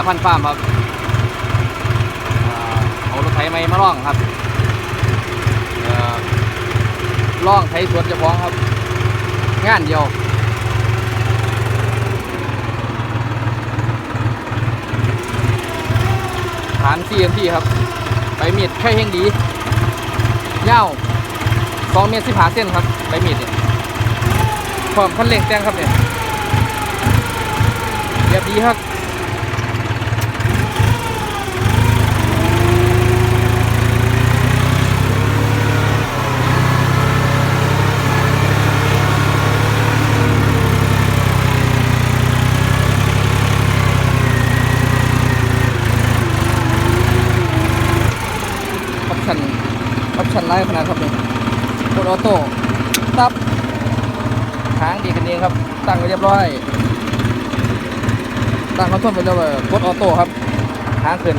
ละพันฟาร์มครับเอารถไถไม้มาล่องครับล่องไถสวนจะพ้องครับ งานเดียวฐาน CMP ครับใบมีดแค่เฮงดียาว2เมตร15เส้นครับใบมีดเนี่ยพร้อมคันเร่งแต่งครับเนี่ยเรียบดีครับ ออปชั่นออป ชันไลฟ์ขนาดครับนี่กดออโต้ตับหางดีกันเองครับ ตั้งไว้เรียบร้อย ตั้งเขาต้นไปแล้วเลยกดออโต้ครับหางขึ้น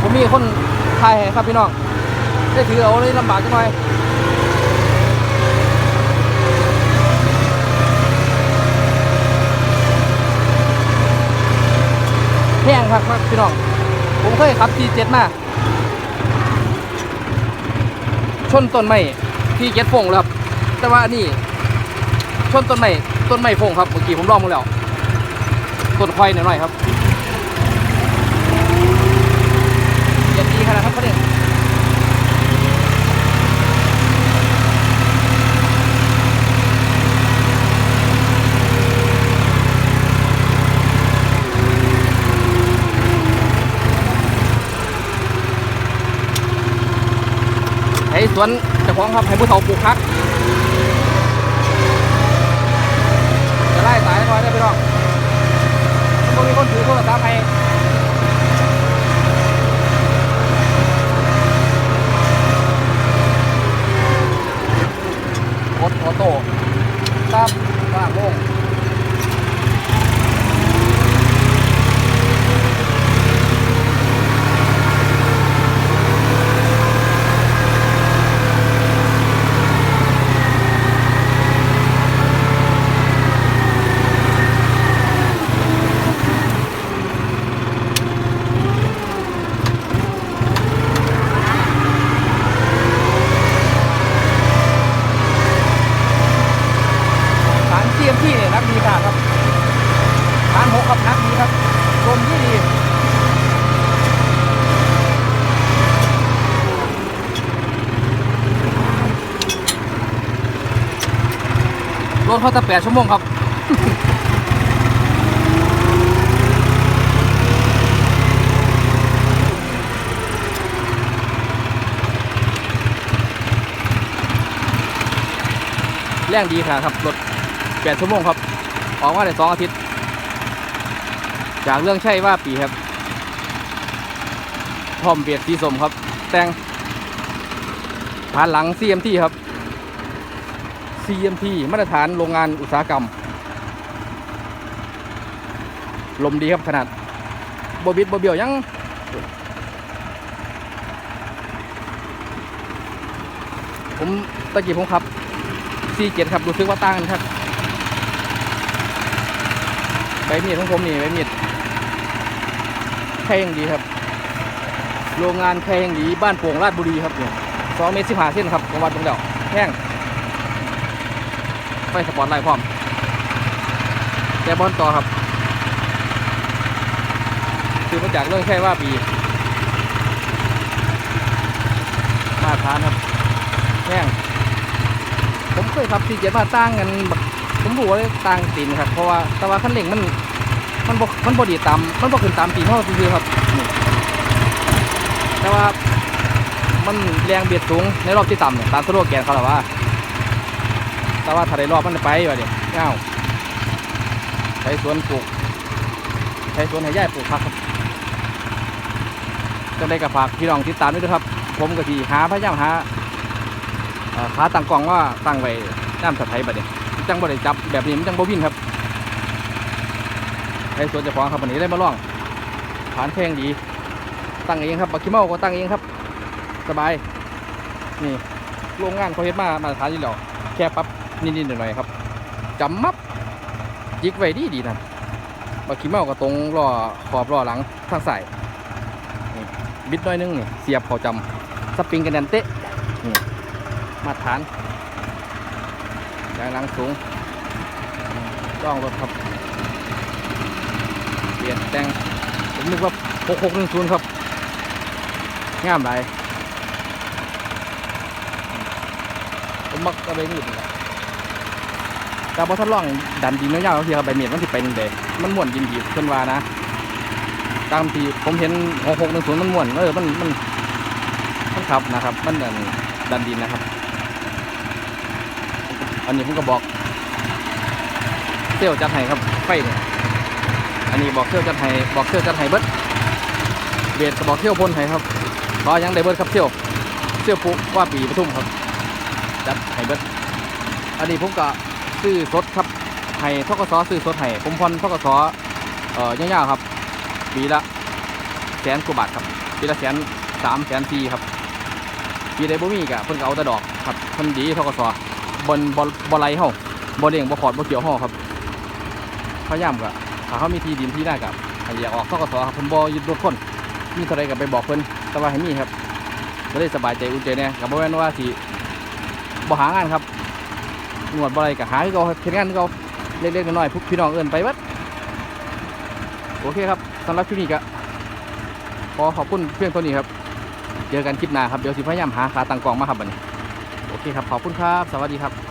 ผมมีคนถ่ายให้ครับพี่น้องได้ถือเอาเลยลำบากจังหน่อย แห้งครับครับพี่น้องผมเคยขับ T7 มาชนต้นไม้ที่เจ็ดฟงแล้วครับ แต่ว่านนี่ชนต้นไม้ต้นไม้ฟงครับเมื่อกี้ผมลองมาแล้วต้นควายหน่อยๆครับเย็นดีขนาดครับประเด็นให้ สวนเจ้าของครับให้ผู้เฒ่าปลูกพักจะไล่สายหน่อยได้พี่น้องมันมีคนถือโทรศัพท์ให้กดออโต้ตับว่างโล่งฐานเทียมที่เนี่ยนักดีค่ะครับฐานหกครับนักดีครับลมที่ดี รถเขาจะแปดชั่วโมงครับแรงดีค่ะครับรถแปดชั่วโมงครับออกมาได้สองอาทิตย์ จากเรื่องใช่ว่าปีครับพร้อมเบียดสีสมครับ แต่งผ่านหลัง CMT ครับ CMT มาตรฐานโรงงานอุตสาหกรรม ลมดีครับขนาดบบิดบเบียวยังผมตะกี้ผมขับ C7 ครับรู้สึกว่าต่างกันครับใบมีดของผมนี่ใบมีดแค่ยังดีครับ โรงงานแค่ยังดีบ้านโป่งราชบุรีครับเนี่ยสองเมตรสิบห้าเส้นครับจังหวัดตรงเดียวแห้ง ไฟสปอร์ตไลท์พร้อมแต่บอลต่อครับคือมาจากเรื่องแค่ว่าปีมาตรฐานครับแห้งผมเคยขับสี่เจ็ดมาตั้งกันแบบผมรู้ว่าต่างตีนครับเพราะว่าแต่ว่าคันเร่งมันมันบมันบดีตามมันบขึ้นตามตีนเท่าคือครับแต่ว่ามันแรงเบียดสูงในรอบที่ต่ำเนี่ยตามสโลแกนเขาหรอว่า แต่ว่าถ้าได้รอบมันไปว่าเดี๋ยวเงาใช้สวนปลูกใช้สวนให้ย่ายปลูกผักครับจะได้กับฝากพี่น้องติดตามด้วยนะครับ ผมก็ทีหาพยายามหาขาตั้งกล้องว่าตั้งไว้น้ำสะไทยบัดนี้จังบ่ได้จับแบบนี้มันจังบ่วินครับในสวนจ้าของครับวันนี้ได้มาล่องฐานแพงดี ตั้งเองครับบักคิเมาก็ตั้งเองครับ สบาย นี่โรงงานเขาเฮ็ดมามาตรฐานอยู่แล้วแค่ปรับ นิดๆหน่อยๆครับจำมับจิกไว้ดีดีนะบักขี้เมาก็ตรงล้อขอบล้อหลังทางใส่ายบิดน้อยนึงนี่เสียบเขาจำสปริงกันแนนเตะมาตรฐานยางหลังสูงต้องรถครับเปลี่ยนแต่งผมนึกว่า6610ครับงามหลายผมมักกระเบนอยู่นี่ แต่พอทดลองดันดินยาวๆทีครับใบเมียดมันสิเป็นเดยมันม่วนดินดีเพิ่อนว่านะตามที่ผมเห็น6 6 1 0มันม่วนเออมันมันมันขับนะครับ มันดันดันดินนะครับ อันนี้ผมก็บอกเซี่ยวจัดให้ครับไฟเนี่ยอันนี้บอกเซี่ยวจัดให้บอกเซี่ยวจัดให้เบิดเบียดก็บอกเซี่ยวพ่นให้ครับขอยังได้เบิดครับเซี่ยวเซี่ยวปุ๊ว่าปีปทุมครับจัดให้เบิดอันนี้ผมก็ ซื้อสดครับให้ทกสซื้อสดให้ผมผ่อนทกสเอ่อยาวๆครับปีละแสนกว่าบาทครับปีละแสนสามแสนสี่ครับปีใดบ่มีกะเพิ่นก็เอาแต่ดอกครับเพิ่นดีทกสบนบ่บ่ไหลเฮาบ่เลี้ยงบ่ขอดบ่เกี่ยวเฮาครับพยายามก็ถ้าเขามีที่ดินที่ได้กับให้อยากออกทกสครับเพิ่นบ่ยึดรถคนมีเท่าใดก็ไปบอกเพิ่นแต่ว่าให้มีครับก็ได้สบายใจอุ่นใจแน่ก็บ่แม่นว่าสิบ่หางานครับ นวดบ่อะไรก็หาคือเขาเพียงานคือเขาเล็กๆน้อยๆพวกพี่น้องเอินไปบัดโอเคครับสำหรับคลิปนี้ก็ขอขอบคุณเพื่อนคนนี้ครับ เจอกันคลิปหน้าครับ เดี๋ยวสิพยายามหาขาตั้งกล้องมาครับบัดนี้ โอเคครับ ขอบคุณครับ สวัสดีครับ